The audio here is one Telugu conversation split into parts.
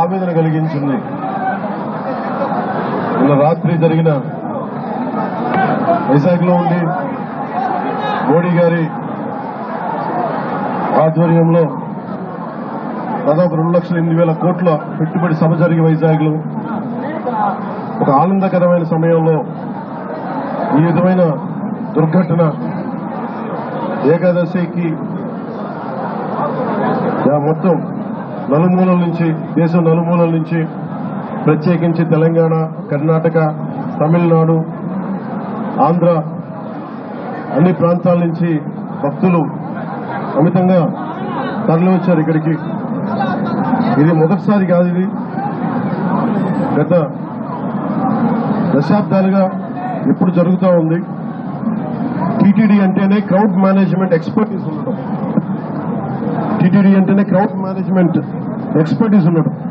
ఆవేదన కలిగించింది. నిన్న రాత్రి జరిగిన వైజాగ్లో ఉండి మోడీ గారి ఆధ్వర్యంలో దాదాపు రెండు లక్షల ఎనిమిది వేల కోట్ల పెట్టుబడి సభ జరిగి వైజాగ్లో. ఒక ఆనందకరమైన సమయంలో ఈ విధమైన దుర్ఘటన ఏకాదశికి ఆ మొత్తం నలుమూలల నుంచి దేశం నలుమూలల నుంచి ప్రత్యేకించి తెలంగాణ కర్ణాటక తమిళనాడు ఆంధ్ర అన్ని ప్రాంతాల నుంచి భక్తులు అమితంగా తరలి వచ్చారు ఇక్కడికి. ఇది మొదటిసారి కాదు ఇది. గత దశాబ్దాలుగా ఎప్పుడు జరుగుతూ ఉంది. టీటీడీ అంటేనే క్రౌడ్ మేనేజ్మెంట్ ఎక్స్పర్టీస్ ఉండటం. టీటీడీ అంటేనే క్రౌడ్ మేనేజ్మెంట్ ఎక్స్పర్టీస్ ఉన్నాడు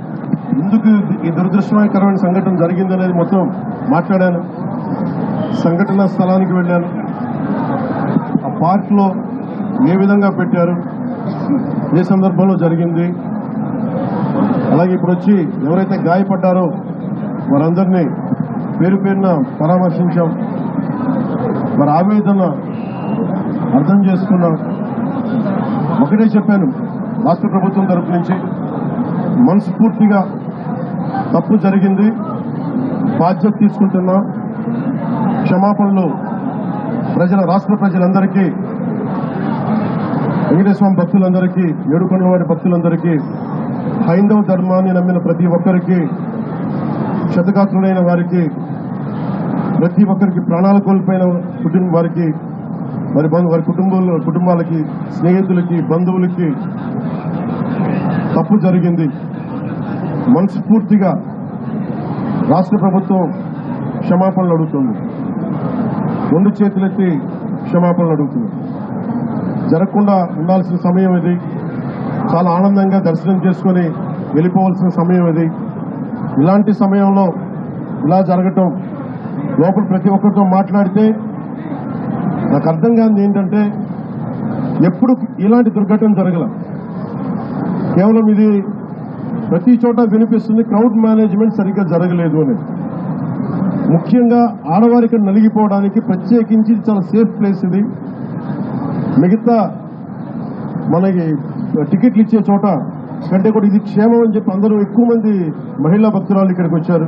ఎందుకు ఈ దురదృష్టకరమైన సంఘటన జరిగిందనేది మొత్తం మాట్లాడాను. సంఘటన స్థలానికి వెళ్ళాను. ఆ పార్క్లో ఏ విధంగా పెట్టారు? ఏ సందర్భంలో జరిగింది? అలాగే ఇప్పుడు వచ్చి ఎవరైతే గాయపడ్డారో వారందరినీ పేరు పేరున పరామర్శించాం. వారి ఆవేదన అర్థం చేసుకున్నాం. ఒకటే చెప్పాను. రాష్ట్ర ప్రభుత్వం తరపు నుంచి మనస్ఫూర్తిగా తప్పు జరిగింది. బాధ్యత తీసుకుంటున్నాం. క్షమాపణలు ప్రజల రాష్ట్ర ప్రజలందరికీ వెంకటేశ్వర భక్తులందరికీ ఏడుకొండవాడి భక్తులందరికీ హైందవ ధర్మాన్ని నమ్మిన ప్రతి ఒక్కరికి క్షతగాత్రులైన వారికి ప్రతి ఒక్కరికి ప్రాణాలు కోల్పోయిన కుటుంబ వారికి వారి వారి కుటుంబంలో కుటుంబాలకి స్నేహితులకి బంధువులకి తప్పు జరిగింది. మనస్ఫూర్తిగా రాష్ట్ర ప్రభుత్వం క్షమాపణలు అడుగుతుంది. రెండు చేతులెత్తి క్షమాపణలు అడుగుతుంది. జరగకుండా ఉండాల్సిన సమయం ఇది. చాలా ఆనందంగా దర్శనం చేసుకుని వెళ్ళిపోవాల్సిన సమయం ఇది. ఇలాంటి సమయంలో ఇలా జరగటం లోపల ప్రతి ఒక్కరితో మాట్లాడితే నాకు అర్థం కానిది ఏంటంటే ఎప్పుడు ఇలాంటి దుర్ఘటన జరగల. కేవలం ఇది ప్రతి చోట వినిపిస్తుంది క్రౌడ్ మేనేజ్మెంట్ సరిగ్గా జరగలేదు అని. ముఖ్యంగా ఆడవారికి నలిగిపోవడానికి ప్రత్యేకించి చాలా సేఫ్ ప్లేస్ ఇది. మిగతా మనకి టికెట్లు ఇచ్చే చోట కంటే కూడా ఇది క్షేమం అని చెప్పి అందరూ ఎక్కువ మంది మహిళా భక్తురాలు ఇక్కడికి వచ్చారు.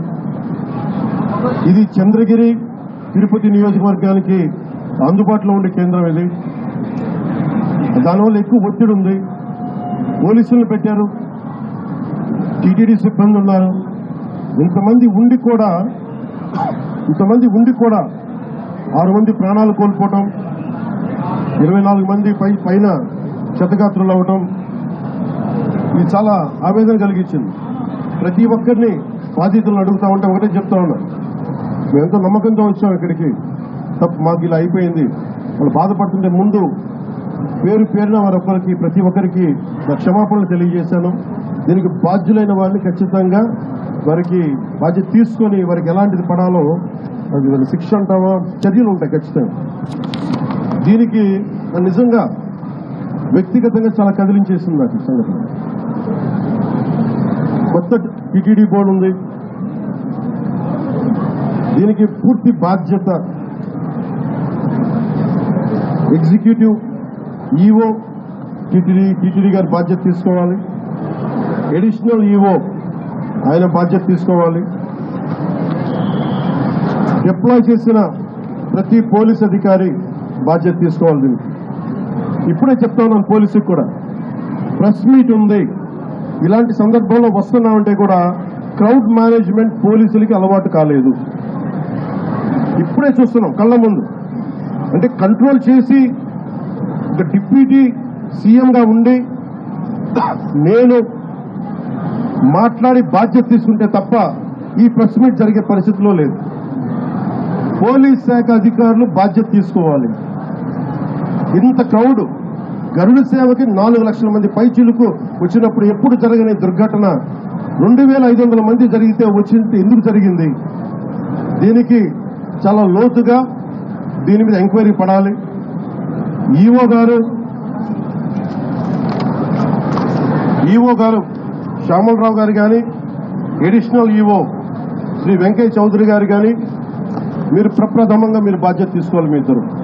ఇది చంద్రగిరి తిరుపతి నియోజకవర్గానికి అందుబాటులో ఉండే కేంద్రం ఇది దానివల్ల ఎక్కువ ఒత్తిడి ఉంది. పోలీసులను పెట్టారు. టీటీడీ సిబ్బంది ఉన్నారు. ఇంతమంది ఉండి కూడా ఇంతమంది ఉండి కూడా ఆరు మంది ప్రాణాలు కోల్పోవటం ఇరవై నాలుగు మంది పై పైన క్షతగాత్రులు అవ్వటం ఇది చాలా ఆవేదన కలిగించింది. ప్రతి ఒక్కరిని బాధితులను అడుగుతా ఉంటే ఒకటే చెప్తా ఉన్నా. మేమెంతో నమ్మకంతో వచ్చాం ఇక్కడికి. మాకు ఇలా అయిపోయింది. వాళ్ళు బాధపడుతుంటే ముందు పేరు పేరున వారి ఒక్కరికి ప్రతి ఒక్కరికి క్షమాపణలు తెలియజేశాను. దీనికి బాధ్యులైన వారిని ఖచ్చితంగా వారికి బాధ్యత తీసుకొని వారికి ఎలాంటిది పడాలో అది శిక్ష అంటావా? చర్యలు ఉంటాయి ఖచ్చితంగా. దీనికి నిజంగా వ్యక్తిగతంగా చాలా కదిలించేసింది నాకు సంఘటన. కొత్త టిటిడి బోర్డు ఉంది. దీనికి పూర్తి బాధ్యత ఎగ్జిక్యూటివ్ ఈఓ టీటీడీ టీటీడీ గారి బాధ్యత తీసుకోవాలి. అడిషనల్ ఈఓ ఆయన బాధ్యత తీసుకోవాలి. డిప్లాయ్ చేసిన ప్రతి పోలీస్ అధికారి బాధ్యత తీసుకోవాలి దీనికి. ఇప్పుడే చెప్తా ఉన్నాను పోలీసుకి కూడా. ప్రెస్ మీట్ ఉంది. ఇలాంటి సందర్భంలో వస్తున్నామంటే కూడా క్రౌడ్ మేనేజ్మెంట్ పోలీసులకి అలవాటు కాలేదు. ఇప్పుడే చూస్తున్నాం కళ్ళ ముందు. అంటే కంట్రోల్ చేసి ఒక డిప్యూటీ సీఎంగా ఉండి నేను మాట్లాడి బాధ్యత తీసుకుంటే తప్ప ఈ ప్రెస్ మీట్ జరిగే పరిస్థితిలో లేదు. పోలీస్ శాఖ అధికారులు బాధ్యత తీసుకోవాలి. ఇంత క్రౌడ్ గరుడ సేవకి నాలుగు లక్షల మంది పైచీలకు వచ్చినప్పుడు ఎప్పుడు జరగని దుర్ఘటన రెండు వేల ఐదు వందల మంది జరిగితే వచ్చింది ఎందుకు జరిగింది? దీనికి చాలా లోతుగా దీని మీద ఎంక్వైరీ పడాలి. ఈఓ గారు ఈఓ గారు శ్యామలరావు గారు కానీ ఎడిషనల్ ఈవో శ్రీ వెంకయ్య చౌదరి గారు కానీ మీరు ప్రప్రథమంగా మీరు బాధ్యత తీసుకోవాలి మీ ఇద్దరు.